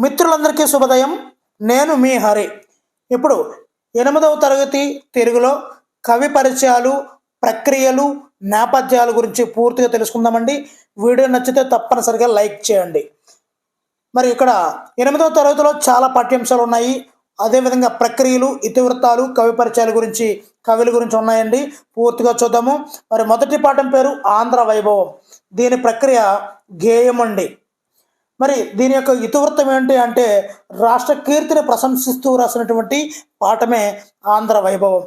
మిత్రులందరికీ శుభోదయం. నేను మీ హరి. ఇప్పుడు ఎనిమిదవ తరగతి తెలుగులో కవి పరిచయాలు ప్రక్రియలు నేపథ్యాల గురించి పూర్తిగా తెలుసుకుందామండి. వీడియో నచ్చితే తప్పనిసరిగా లైక్ చేయండి. మరి ఇక్కడ ఎనిమిదవ తరగతిలో చాలా పాఠ్యాంశాలు ఉన్నాయి. అదేవిధంగా ప్రక్రియలు ఇతివృత్తాలు కవి పరిచయాల గురించి కవుల గురించి ఉన్నాయండి. పూర్తిగా చూద్దాము. మరి మొదటి పాఠం పేరు ఆంధ్ర వైభవం. దీని ప్రక్రియ గేయం అండి మరి దీని యొక్క ఇతివృత్తం ఏంటి అంటే రాష్ట్ర కీర్తిని ప్రశంసిస్తూ రాసినటువంటి పాఠమే ఆంధ్ర వైభవం.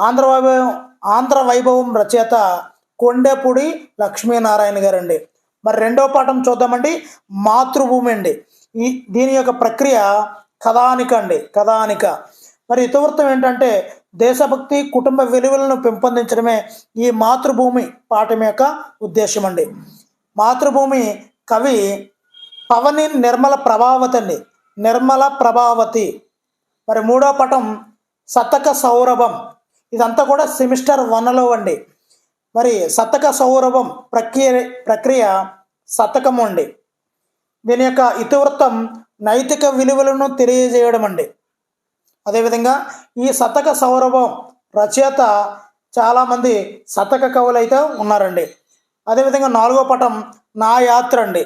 ఆంధ్ర వైభవం ఆంధ్ర వైభవం రచయిత కొండేపూడి లక్ష్మీనారాయణ గారండి. మరి రెండో పాఠం చూద్దామండి. మాతృభూమి అండి. ఈ దీని యొక్క ప్రక్రియ కథానిక అండి కథానిక. మరి ఇతివృత్తం ఏంటంటే దేశభక్తి కుటుంబ విలువలను పెంపొందించడమే ఈ మాతృభూమి పాఠం యొక్క ఉద్దేశం అండి. మాతృభూమి కవి పవని నిర్మల ప్రభావతి అండి నిర్మల ప్రభావతి. మరి మూడో పటం శతక సౌరభం. ఇదంతా కూడా సెమిస్టర్ వన్లో అండి. మరి శతక సౌరభం ప్రక్రియ ప్రక్రియ శతకము అండి. దీని యొక్క ఇతివృత్తం నైతిక విలువలను తెలియజేయడం అండి. అదేవిధంగా ఈ శతక సౌరభం రచయిత చాలామంది శతక కవులు అయితే ఉన్నారండి. అదేవిధంగా నాలుగో పటం నా యాత్ర అండి.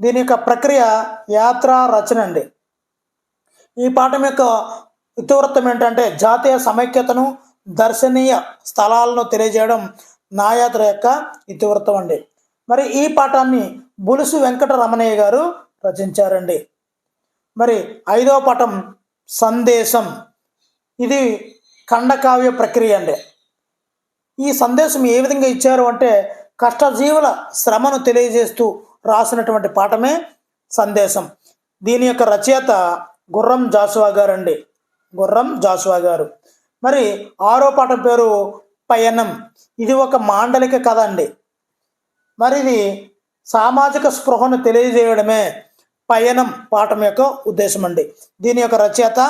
దీని యొక్క ప్రక్రియ యాత్ర రచన అండి. ఈ పాఠం యొక్క ఇతివృత్తం ఏంటంటే జాతీయ సమైక్యతను దర్శనీయ స్థలాలను తెలియజేయడం నా యాత్ర యొక్క ఇతివృత్తం అండి. మరి ఈ పాఠాన్ని బులుసు వెంకట రమణయ్య గారు రచించారండి. మరి ఐదవ పాఠం సందేశం. ఇది ఖండకావ్య ప్రక్రియ అండి. ఈ సందేశం ఏ విధంగా ఇచ్చారు అంటే కష్టజీవుల శ్రమను తెలియజేస్తూ రాసినటువంటి పాఠమే సందేశం. దీని యొక్క రచయిత గుర్రం జాసువా గారు అండి గుర్రం జాసువా గారు. మరి ఆరో పాఠం పేరు పయనం. ఇది ఒక మాండలిక కథ అండి. మరి ఇది సామాజిక స్పృహను తెలియజేయడమే పయనం పాఠం యొక్క ఉద్దేశం అండి దీని యొక్క రచయిత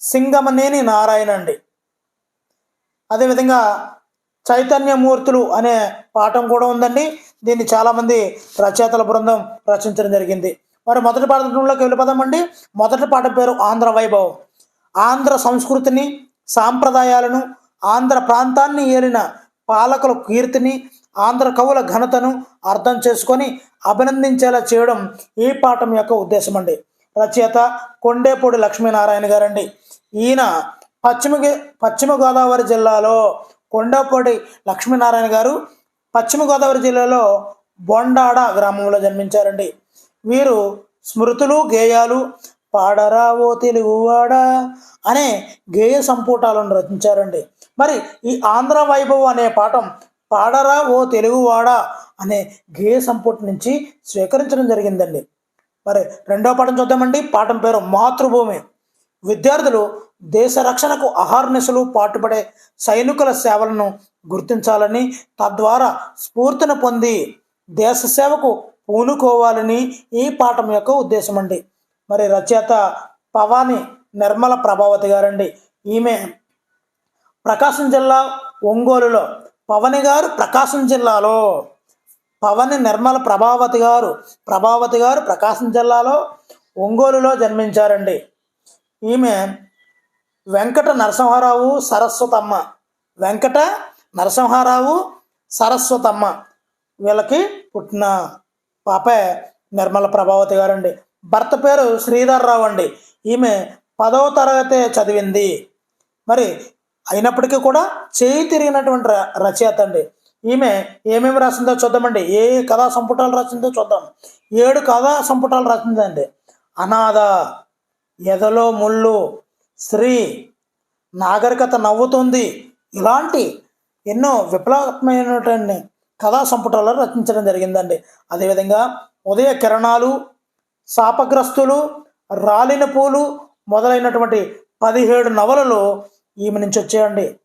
సింగమనేని నారాయణ అండి. అదేవిధంగా చైతన్యమూర్తులు అనే పాఠం కూడా ఉందండి. దీన్ని చాలామంది రచయితల బృందం రచించడం జరిగింది. మరి మొదటి పాఠంలోకి వెళ్ళిపోదామండి మొదటి పాఠం పేరు ఆంధ్ర వైభవం. ఆంధ్ర సంస్కృతిని సాంప్రదాయాలను ఆంధ్ర ప్రాంతాన్ని ఏలిన పాలకుల కీర్తిని ఆంధ్ర కవుల ఘనతను అర్థం చేసుకొని అభినందించేలా చేయడం ఈ పాఠం యొక్క ఉద్దేశం అండి. రచయిత కొండేపూడి లక్ష్మీనారాయణ గారండి. ఈయన పశ్చిమ గే- పశ్చిమ గోదావరి జిల్లాలో కొండపూడి లక్ష్మీనారాయణ గారు పశ్చిమ గోదావరి జిల్లాలో బొండాడ గ్రామంలో జన్మించారండి. వీరు స్మృతులు గేయాలు పాడరా ఓ తెలుగువాడా అనే గేయ సంపుటాలను రచించారండి. మరి ఈ ఆంధ్ర వైభవం అనే పాఠం పాడరా ఓ తెలుగువాడా అనే గేయ సంపుటి నుంచి స్వీకరించడం జరిగిందండి. మరి రెండో పాఠం చూద్దామండి. పాఠం పేరు మాతృభూమి. విద్యార్థులు దేశ రక్షణకు అహర్నిశలు పాటుపడే సైనికుల సేవలను గుర్తించాలని తద్వారా స్ఫూర్తిని పొంది దేశ సేవకు పూనుకోవాలని ఈ పాఠం యొక్క ఉద్దేశం అండి మరి రచయిత పవాని నిర్మల ప్రభావతి గారండి. ఈమె ప్రకాశం జిల్లా ఒంగోలులో పవని గారు ప్రకాశం జిల్లాలో. పవని నిర్మల ప్రభావతి గారు ప్రభావతి గారు ప్రకాశం జిల్లాలో ఒంగోలులో జన్మించారండి. ఈమె వెంకట నరసింహారావు సరస్వతమ్మ. వెంకట నరసింహారావు సరస్వతమ్మ. వీళ్ళకి పుట్టిన పాపే నిర్మల ప్రభావతి గారండి. భర్త పేరు శ్రీధర్రావు అండి. ఈమె పదవ తరగతి చదివింది. మరి అయినప్పటికీ కూడా చేయి తిరిగినటువంటి ర- రచయిత అండి. ఈమె ఏమేమి రాసిందో చూద్దామండి. ఏ కథా సంపుటాలు రాసిందో చూద్దాం. ఏడు కథా సంపుటాలు రాసిందండి. అనాథ ఎదలో ముళ్ళు స్త్రీ నాగరికత నవ్వుతుంది. ఇలాంటి ఎన్నో విప్లవాత్మైనటువంటి కథా సంపుటాలను రచించడం జరిగిందండి. అదేవిధంగా ఉదయ కిరణాలు శాపగ్రస్తులు రాలిన పూలు మొదలైనటువంటి పదిహేడు నవలలు ఈమె నుంచి వచ్చాయండి.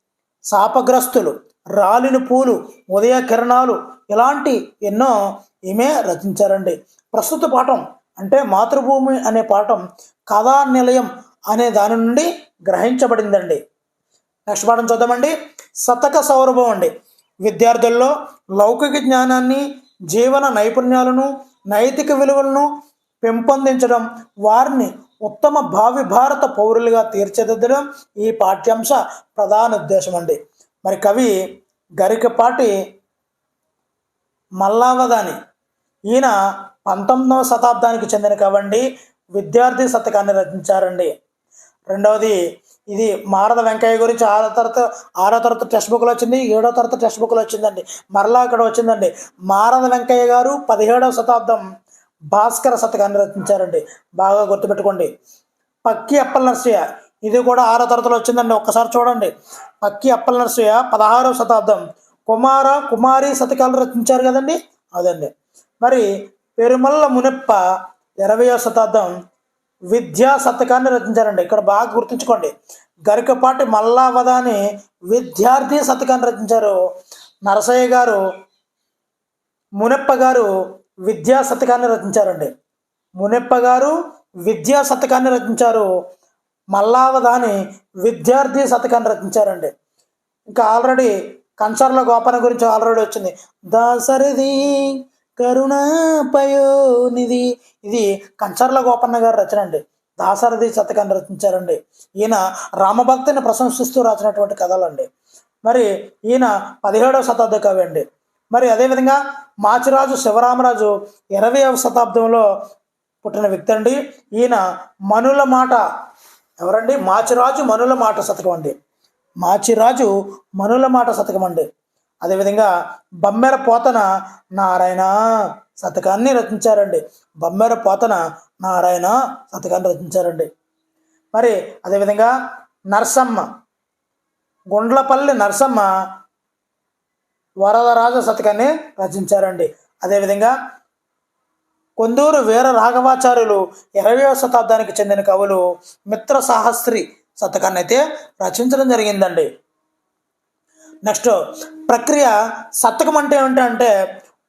శాపగ్రస్తులు రాలిన పూలు ఉదయ కిరణాలు ఇలాంటి ఎన్నో ఈమె రచించారండి. ప్రస్తుత పాఠం అంటే మాతృభూమి అనే పాఠం కథా నిలయం అనే దాని నుండి గ్రహించబడిందండి. నెక్స్ట్ పాఠం చూద్దామండి. శతక సౌరభం అండి. విద్యార్థుల్లో లౌకిక జ్ఞానాన్ని జీవన నైపుణ్యాలను నైతిక విలువలను పెంపొందించడం వారిని ఉత్తమ భావి భారత పౌరులుగా తీర్చిదిద్దడం ఈ పాఠ్యాంశ ప్రధాన ఉద్దేశం అండి. మరి కవి గరికపాటి మల్లావదాని. ఈయన పంతొమ్మిదవ శతాబ్దానికి చెందిన కవండి విద్యార్థి శతకాన్ని రచించారండి. రెండవది ఇది మారద వెంకయ్య గురించి ఆరో తరగతి ఆరో తరగతి టెక్స్ట్ బుక్లో వచ్చింది ఏడో తరగతి టెక్స్ట్ బుక్లో వచ్చిందండి. మరలా అక్కడ వచ్చిందండి. మారద వెంకయ్య గారు పదిహేడవ శతాబ్దం భాస్కర శతకాన్ని రచించారండి. బాగా గుర్తుపెట్టుకోండి. పక్కి అప్పల నర్సయ్య ఇది కూడా ఆరో తరగతిలో వచ్చిందండి. ఒక్కసారి చూడండి. పక్కి అప్పల నర్సయ్య పదహారవ శతాబ్దం కుమార కుమారి శతకాలు రచించారు కదండి? అదండి. మరి పెరుమల్ల మునప్ప ఇరవయో శతాబ్దం విద్యా శతకాన్ని రచించారండి. ఇక్కడ బాగా గుర్తుంచుకోండి. గరికపాటి మల్లావదాని విద్యార్థి శతకాన్ని రచించారు. నరసయ్య గారు మునప్ప గారు విద్యా శతకాన్ని రచించారండి. మునెప్ప గారు విద్యా శతకాన్ని రచించారు. మల్లావదాని విద్యార్థి శతకాన్ని రచించారండి. ఇంకా ఆల్రెడీ కంచర్ల గోపన గురించి ఆల్రెడీ వచ్చింది. దాసరిది కరుణాపయోనిధి. ఇది కంచర్ల గోపన్న గారు రచన అండి. దాసరథి శతకాన్ని రచించారండి. ఈయన రామభక్తిని ప్రశంసిస్తూ రాసినటువంటి కథలండి. మరి ఈయన పదిహేడవ శతాబ్ద కవి అండి. మరి అదేవిధంగా మాచిరాజు శివరామరాజు ఇరవైవ శతాబ్దంలో పుట్టిన వ్యక్తి అండి. ఈయన మనుల మాట ఎవరండి? మాచిరాజు మనుల మాట శతకం అండి. మాచిరాజు మనుల మాట శతకం అండి. అదేవిధంగా బమ్మెర పోతన నారాయణ శతకాన్ని రచించారండి. బమ్మెర పోతన నారాయణ శతకాన్ని రచించారండి. మరి అదేవిధంగా నరసమ్మ గుండ్లపల్లి నరసమ్మ వరదరాజ శతకాన్ని రచించారండి. అదేవిధంగా కొందూరు వీర రాఘవాచార్యులు ఇరవయవ శతాబ్దానికి చెందిన కవులు మిత్ర సాహస్రి శతకాన్ని అయితే రచించడం జరిగిందండి. నెక్స్ట్ ప్రక్రియ శతకం అంటే ఏంటంటే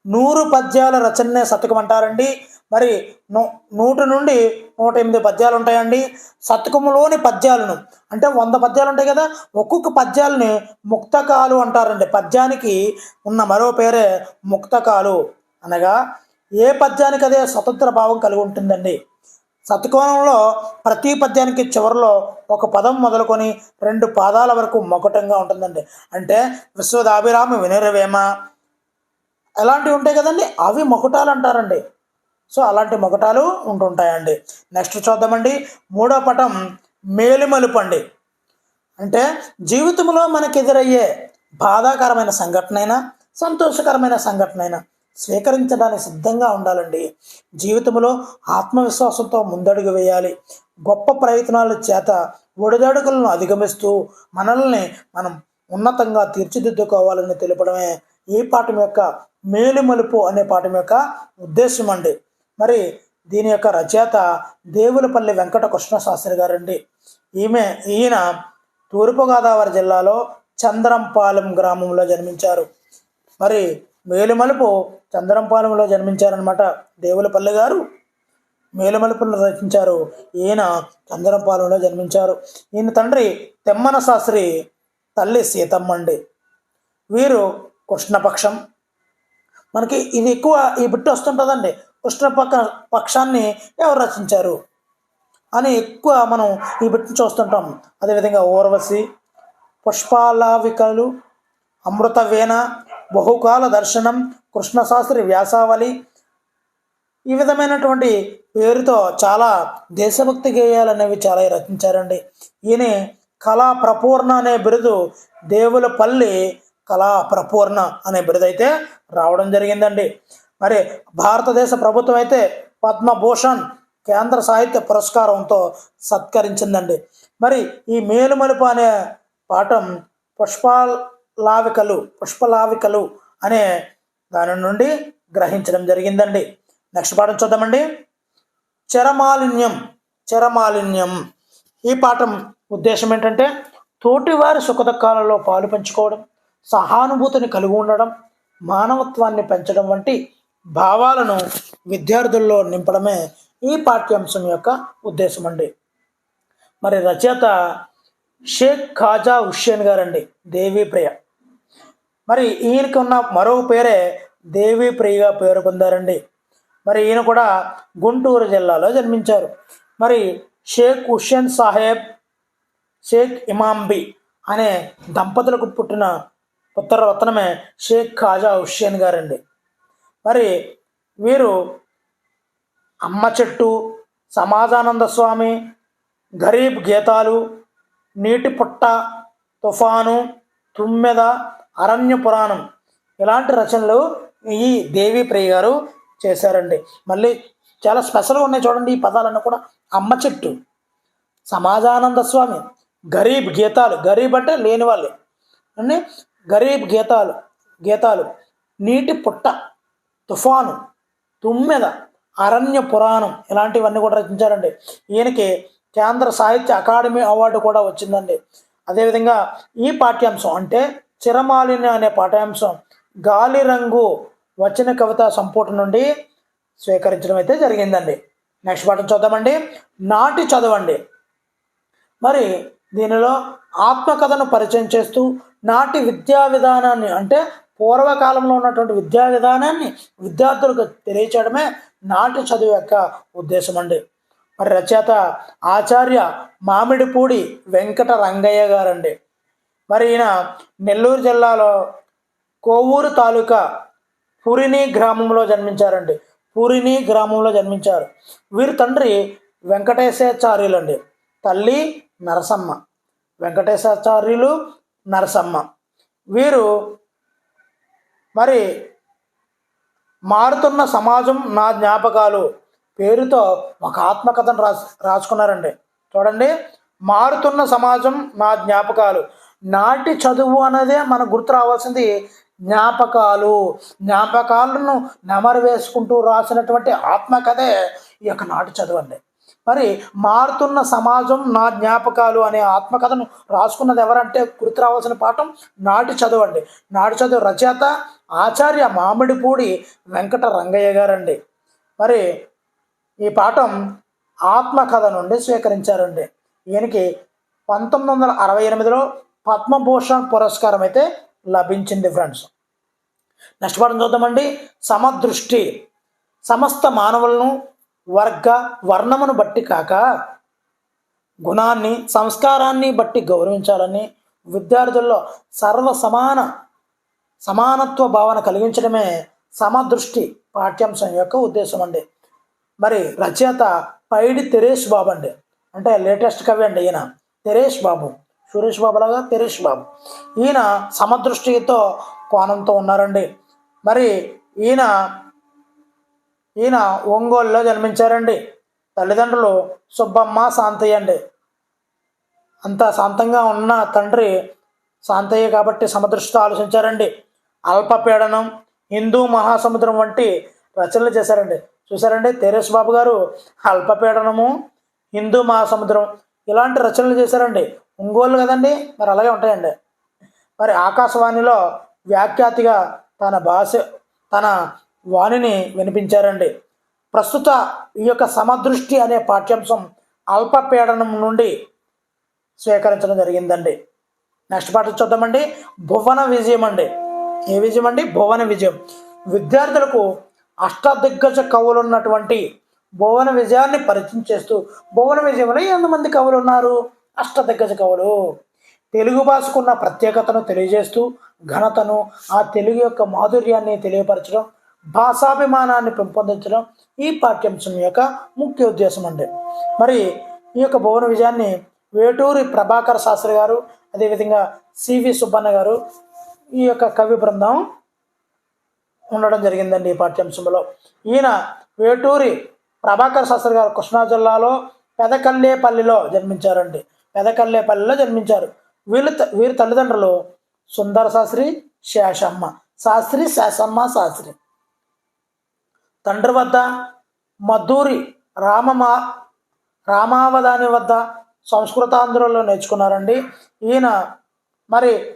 నూరు పద్యాల రచననే శతకం అంటారండి. మరి నూ నూట నుండి నూట ఎనిమిది పద్యాలు ఉంటాయండి. శతకములోని పద్యాలను అంటే వంద పద్యాలు ఉంటాయి కదా ఒక్కొక్క పద్యాలని ముక్తకాలు అంటారండి. పద్యానికి ఉన్న మరో పేరే ముక్తకాలు అనగా ఏ పద్యానికి అదే స్వతంత్ర భావం కలిగి ఉంటుందండి. శతకోణంలో ప్రతి పద్యానికి చివరిలో ఒక పదం మొదలుకొని రెండు పాదాల వరకు మొకటంగా ఉంటుందండి. అంటే విశ్వదాభిరామ వినరవేమ. ఎలాంటివి ఉంటాయి కదండి. అవి మొకటాలు అంటారండి. సో అలాంటి మొకటాలు ఉంటుంటాయండి. నెక్స్ట్ చూద్దామండి. మూడో పటం మేలుమలుపండి. అంటే జీవితంలో మనకు ఎదురయ్యే బాధాకరమైన సంఘటన అయినా సంతోషకరమైన సంఘటన అయినా స్వీకరించడానికి సిద్ధంగా ఉండాలండి. జీవితంలో ఆత్మవిశ్వాసంతో ముందడుగు వేయాలి. గొప్ప ప్రయత్నాల చేత ఒడిదడుకులను అధిగమిస్తూ మనల్ని మనం ఉన్నతంగా తీర్చిదిద్దుకోవాలని తెలపడమే ఈ పాఠం యొక్క మేలుమలుపు అనే పాఠం యొక్క ఉద్దేశం అండి. మరి దీని యొక్క రచయిత దేవులపల్లి వెంకట కృష్ణ శాస్త్రి గారండి. ఈమె ఈయన తూర్పుగోదావరి జిల్లాలో చంద్రంపాలెం గ్రామంలో జన్మించారు. మరి మేలుమలుపు చందరంపాలెంలో జన్మించారనమాట దేవులపల్లి గారు మేలుమలుపులు రచించారు. ఈయన చందరంపాలెంలో జన్మించారు. ఈయన తండ్రి తెమ్మన శాస్త్రి తల్లి సీతమ్మ అండి వీరు కృష్ణపక్షం. మనకి ఇది ఎక్కువ ఈ బిట్టు వస్తుంటుందండి. కృష్ణపక్ష పక్షాన్ని ఎవరు రచించారు అని ఎక్కువ మనం ఈ బిట్టును చూస్తుంటాం. అదేవిధంగా ఊర్వశి పుష్పాలావికలు అమృతవేణ బహుకాల దర్శనం కృష్ణశాస్త్రి వ్యాసావళి. ఈ విధమైనటువంటి పేరుతో చాలా దేశభక్తి గేయాలు అనేవి చాలా రచించారండి. ఈయన కళా ప్రపూర్ణ అనే బిరుదు దేవులపల్లి కళా ప్రపూర్ణ అనే బిరుదు అయితే రావడం జరిగిందండి. మరి భారతదేశ ప్రభుత్వం అయితే పద్మభూషణ్ కేంద్ర సాహిత్య పురస్కారంతో సత్కరించిందండి. మరి ఈ మేలుమలుపు అనే పాఠం పుష్పాల్ లావికలు పుష్పలావికలు అనే దాని నుండి గ్రహించడం జరిగిందండి. నెక్స్ట్ పాఠం చూద్దామండి. చరమాలిన్యం చరమాలిన్యం. ఈ పాఠం ఉద్దేశం ఏంటంటే తోటివారి సుఖదుఖాలలో పాలు పంచుకోవడం సహానుభూతిని కలిగి ఉండడం మానవత్వాన్ని పెంచడం వంటి భావాలను విద్యార్థుల్లో నింపడమే ఈ పాఠ్యాంశం యొక్క ఉద్దేశం అండి మరి రచయిత షేక్ ఖాజా హుస్సేన్ గారండి దేవీప్రియ మరి ఈయనకి ఉన్న మరో పేరే దేవీప్రియగా పేరు పొందారండి. మరి ఈయన కూడా గుంటూరు జిల్లాలో జన్మించారు. మరి షేక్ హుస్సేన్ సాహెబ్ షేక్ ఇమాంబి అనే దంపతులకు పుట్టిన ఉత్తర రత్నమే షేక్ ఖాజా హుస్సేన్ గారండి. మరి వీరు అమ్మ చెట్టు సమాజానంద స్వామి గరీబ్ గీతాలు నీటి పుట్ట తుఫాను తుమ్మెద అరణ్య పురాణం ఇలాంటి రచనలు ఈ దేవి ప్రియ గారు చేశారండి. మళ్ళీ చాలా స్పెషల్గా ఉన్నాయి చూడండి ఈ పదాలన్నీ కూడా. అమ్మ చెట్టు సమాజానంద స్వామి గరీబ్ గీతాలు. గరీబ్ అంటే లేని వాళ్ళు. అండి గరీబ్ గీతాలు గీతాలు. నీటి పుట్ట తుఫాను తుమ్మెద అరణ్య పురాణం ఇలాంటివన్నీ కూడా రచించారండి. ఈయనకి కేంద్ర సాహిత్య అకాడమీ అవార్డు కూడా వచ్చిందండి. అదేవిధంగా ఈ పాఠ్యాంశం అంటే చిరమాలిని అనే పాఠ్యాంశం గాలి రంగు వచ్చిన కవిత సంపుటి నుండి స్వీకరించడం అయితే జరిగిందండి. నెక్స్ట్ పాఠం చూద్దామండి. నాటి చదవండి. మరి దీనిలో ఆత్మకథను పరిచయం చేస్తూ నాటి విద్యా విధానాన్ని అంటే పూర్వకాలంలో ఉన్నటువంటి విద్యా విధానాన్ని విద్యార్థులకు తెలియచేయడమే నాటి చదువు యొక్క ఉద్దేశం అండి. మరి రచయిత ఆచార్య మామిడిపూడి వెంకట రంగయ్య గారండి. మరి ఈయన నెల్లూరు జిల్లాలో కోవూరు తాలూకా పురిని గ్రామంలో జన్మించారండి. పురిని గ్రామంలో జన్మించారు. వీరి తండ్రి వెంకటేశాచార్యులండి. తల్లి నరసమ్మ. వెంకటేశాచార్యులు నరసమ్మ. వీరు మరి మారుతున్న సమాజం నా జ్ఞాపకాలు పేరుతో ఒక ఆత్మకథను రాసు రాసుకున్నారండి. చూడండి మారుతున్న సమాజం నా జ్ఞాపకాలు. నాటి చదువు అనేదే మనకు గుర్తు రావాల్సింది జ్ఞాపకాలు. జ్ఞాపకాలను నెమరు వేసుకుంటూ రాసినటువంటి ఆత్మకథే ఈ యొక్క నాటి చదువు అండి. మరి మారుతున్న సమాజం నా జ్ఞాపకాలు అనే ఆత్మకథను రాసుకున్నది ఎవరంటే గుర్తు రావాల్సిన పాఠం నాటి చదువు అండి. నాటి చదువు రచయిత ఆచార్య మామిడిపూడి వెంకట రంగయ్య గారండి. మరి ఈ పాఠం ఆత్మకథ నుండి స్వీకరించారండి. ఈయనకి పంతొమ్మిది వందల అరవై ఎనిమిదిలో పద్మభూషణ్ పురస్కారం అయితే లభించింది ఫ్రెండ్స్. నెక్స్ట్ పాఠం చూద్దామండి. సమదృష్టి. సమస్త మానవులను వర్గ వర్ణమును బట్టి కాక గుణాన్ని సంస్కారాన్ని బట్టి గౌరవించాలని విద్యార్థుల్లో సర్వ సమాన సమానత్వ భావన కలిగించడమే సమదృష్టి పాఠ్యాంశం యొక్క ఉద్దేశం అండి మరి రచయిత పైడి తెరేష్ బాబు అండి. అంటే లేటెస్ట్ కవి అండి ఈయన. తెరేష్ బాబు. సురేష్ బాబు లాగా తెరేష్ బాబు. ఈయన సమదృష్టితో కోణంతో ఉన్నారండి. మరి ఈయన ఈయన ఒంగోలులో జన్మించారండి. తల్లిదండ్రులు సుబ్బమ్మ శాంతయ్య అండి. అంత శాంతంగా ఉన్న తండ్రి శాంతయ్య కాబట్టి సమదృష్టితో ఆలోచించారండి. అల్పపీడనం హిందూ మహాసముద్రం వంటి రచనలు చేశారండి. చూసారండి తెరేస్ బాబు గారు అల్పపీడనము హిందూ మహాసముద్రం ఇలాంటి రచనలు చేశారండి. ఒంగోలు కదండి? మరి అలాగే ఉంటాయండి. మరి ఆకాశవాణిలో వ్యాఖ్యాతిగా తన భాష తన వాణిని వినిపించారండి. ప్రస్తుత ఈ యొక్క సమదృష్టి అనే పాఠ్యాంశం అల్పపీడనం నుండి స్వీకరించడం జరిగిందండి. నెక్స్ట్ పాట చూద్దామండి. భువన విజయం అండి ఏ విజయం అండి భువన విజయం. విద్యార్థులకు అష్టదిగ్గజ కవులు ఉన్నటువంటి భువన విజయాన్ని పరిచయం చేస్తూ భువన విజయంలో ఎంతమంది కవులు ఉన్నారు అష్టదిగ్గజ కవులు. తెలుగు భాషకున్న ప్రత్యేకతను తెలియజేస్తూ ఘనతను ఆ తెలుగు యొక్క మాధుర్యాన్ని తెలియపరచడం భాషాభిమానాన్ని పెంపొందించడం ఈ పాఠ్యాంశం యొక్క ముఖ్య ఉద్దేశం అండి. మరి ఈ యొక్క భువన విజయాన్ని వేటూరి ప్రభాకర్ శాస్త్రి గారు అదేవిధంగా సివి సుబ్బన్న గారు ఈ యొక్క కవి బృందం ఉండడం జరిగిందండి ఈ పాఠ్యాంశంలో. ఈయన వేటూరి ప్రభాకర్ శాస్త్రి గారు కృష్ణా జిల్లాలో పెదకల్లేపల్లిలో జన్మించారండి. పెదకల్లేపల్లిలో జన్మించారు. వీళ్ళు త- వీరి తల్లిదండ్రులు సుందర శాస్త్రి శేషమ్మ శాస్త్రి శేషమ్మ శాస్త్రి. తండ్రి వద్ద మధూరి రామమా రామావధాని వద్ద సంస్కృతాంధ్రుల్లో నేర్చుకున్నారండి. ఈయన మరి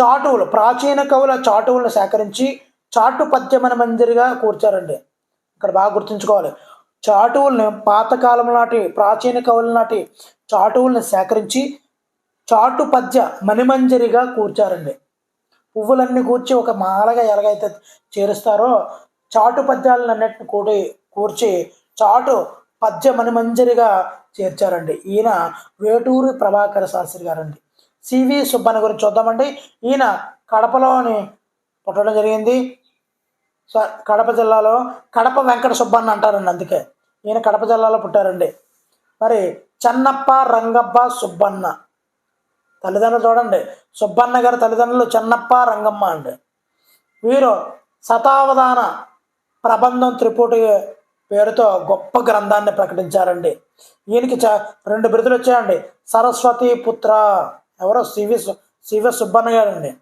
చాటువులు ప్రాచీన కవుల చాటువులను సేకరించి చాటు పద్యమన మందిరిగా కూర్చారండి. ఇక్కడ బాగా గుర్తుంచుకోవాలి. చాటువుల్ని పాతకాలం నాటి ప్రాచీన కవుల నాటి చాటువుల్ని సేకరించి చాటు పద్య మణిమంజరిగా కూర్చారండి. పువ్వులన్నీ కూర్చి ఒక మాలగా ఎలాగైతే చేరుస్తారో చాటు పద్యాలన్నింటిని కూడి కూర్చి చాటు పద్య మణిమంజరిగా చేర్చారండి. ఈయన వేటూరి ప్రభాకర శాస్త్రి గారండి. సివి సుబ్బన్న గురించి చూద్దామండి. ఈయన కడపలోని పుట్టడం జరిగింది. కడప జిల్లాలో కడప వెంకట సుబ్బన్న అంటారండి అందుకే. ఈయన కడప జిల్లాలో పుట్టారండి. మరి చెన్నప్ప రంగప్ప సుబ్బన్న. తల్లిదండ్రులు చూడండి. సుబ్బన్న గారి తల్లిదండ్రులు చెన్నప్ప రంగమ్మ అండి. వీరు శతావధాన ప్రబంధం త్రిపుటి పేరుతో గొప్ప గ్రంథాన్ని ప్రకటించారండి. ఈయనకి చ రెండు బిరుదులు వచ్చాయండి. సరస్వతి పుత్ర. ఎవరో సివి సు- సివి సుబ్బన్న గారండి.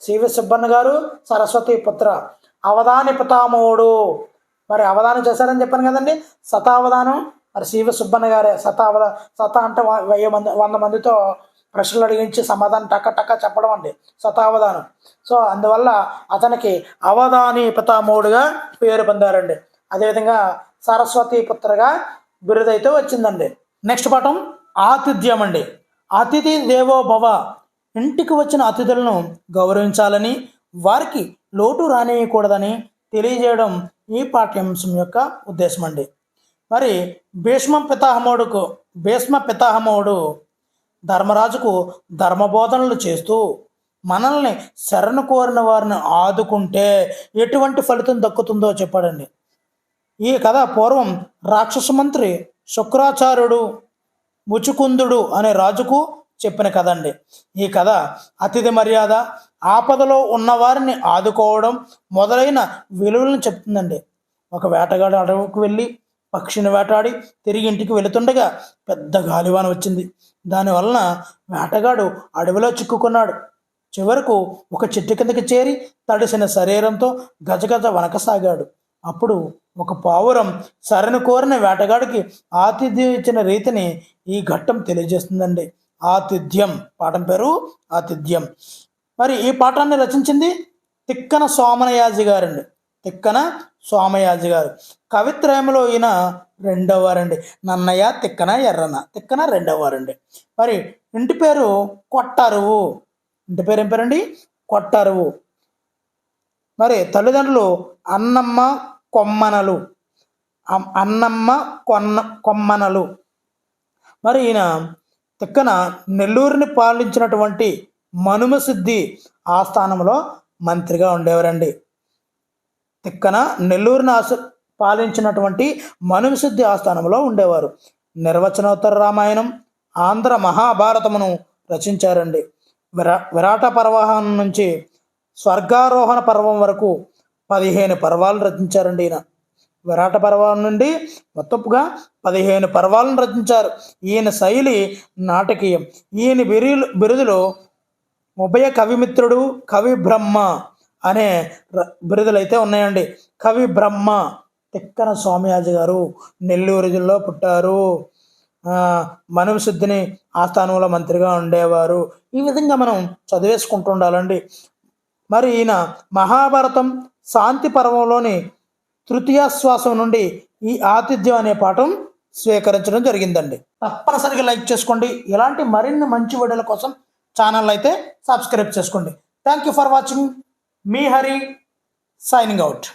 సివి సుబ్బన్న గారు సరస్వతి పుత్ర. అవధాని పితామహుడు. మరి అవధానం చేశారని చెప్పాను కదండి. శతావధానం. మరి శివ సుబ్బన్న గారే శతావధ శత అంటే వ- వెయ్యి మంది వంద మందితో ప్రశ్నలు అడిగించి సమాధానం టక్క టక్క చెప్పడం అండి. శతావధానం. సో అందువల్ల అతనికి అవధాని పితామహుడుగా పేరు పొందారండి. అదేవిధంగా సరస్వతి పుత్రగా బిరుదైతే వచ్చిందండి. నెక్స్ట్ పాఠం. ఆతిథ్యం అండి. అతిథి దేవో భవ. ఇంటికి వచ్చిన అతిథులను గౌరవించాలని వారికి లోటు రానియకూడదని తెలియజేయడం ఈ పాఠ్యాంశం యొక్క ఉద్దేశం అండి మరి భీష్మ పితామహుడుకు భీష్మ పితామహుడు ధర్మరాజుకు ధర్మబోధనలు చేస్తూ మనల్ని శరణు కోరిన వారిని ఆదుకుంటే ఎటువంటి ఫలితం దక్కుతుందో చెప్పాడండి. ఈ కథ పూర్వం రాక్షస మంత్రి శుక్రాచార్యుడు ముచుకుందుడు అనే రాజుకు చెప్పిన కథ అండి. ఈ కథ అతిథి మర్యాద ఆపదలో ఉన్నవారిని ఆదుకోవడం మొదలైన విలువలను చెప్తుందండి. ఒక వేటగాడు అడవికి వెళ్ళి పక్షిని వేటాడి తిరిగి ఇంటికి వెళుతుండగా పెద్ద గాలివాన వచ్చింది. దానివలన వేటగాడు అడవిలో చిక్కుకున్నాడు. చివరకు ఒక చెట్టు కిందకి చేరి తడిసిన శరీరంతో గజగజ వనకసాగాడు అప్పుడు ఒక పావురం సరను కోరిన వేటగాడికి ఆతిథ్యం ఇచ్చిన రీతిని ఈ ఘట్టం తెలియజేస్తుందండి. ఆతిథ్యం. పాఠం పేరు ఆతిథ్యం. మరి ఈ పాఠాన్ని రచించింది? తిక్కన సోమనయాజి గారండి. తిక్కన సోమయాజి గారు. కవిత్రయంలో ఈయన రెండవ వారండి. నన్నయ్య తిక్కన ఎర్రన. తిక్కన రెండవ వారండి. మరి ఇంటి పేరు కొట్టరువు. ఇంటి పేరు ఏం పేరండి? కొట్టరువు. మరి తల్లిదండ్రులు అన్నమ్మ కొమ్మనలు. అమ్- అన్నమ్మ కొన్న కొమ్మనలు. మరి ఈయన తిక్కన నెల్లూరుని పాలించినటువంటి మనుమసిద్ధి ఆస్థానంలో మంత్రిగా ఉండేవారండి. తిక్కన నెల్లూరును ఆశ పాలించినటువంటి మనుమసిద్ధి ఆస్థానంలో ఉండేవారు. నిర్వచనోత్తర రామాయణం ఆంధ్ర మహాభారతమును రచించారండి. విరా విరాట పర్వాహం నుంచి స్వర్గారోహణ పర్వం వరకు పదిహేను పర్వాలను రచించారండి ఈయన. విరాట పర్వం నుండి మొత్తపుగా పదిహేను పర్వాలను రచించారు. ఈయన శైలి నాటకీయం. ఈయన బిరులు బిరుదులు ఉభయ కవిమిత్రుడు కవి బ్రహ్మ అనే ర- ఉన్నాయండి. కవి బ్రహ్మ తిక్కన స్వామియాజి గారు నెల్లూరు జిల్లా పుట్టారు. ఆ, ఆస్థానంలో మంత్రిగా ఉండేవారు. ఈ విధంగా మనం చదివేసుకుంటూ ఉండాలండి. మరి ఈయన మహాభారతం శాంతి పర్వంలోని తృతీయాశ్వాసం నుండి ఈ ఆతిథ్యం అనే పాఠం స్వీకరించడం జరిగిందండి. తప్పనిసరిగా లైక్ చేసుకోండి. ఇలాంటి మరిన్ని మంచి వీడియోల కోసం ఛానల్ అయితే సబ్స్క్రైబ్ చేసుకోండి. థ్యాంక్ యూ ఫర్ వాచింగ్ మీ హరి సైనింగ్ అవుట్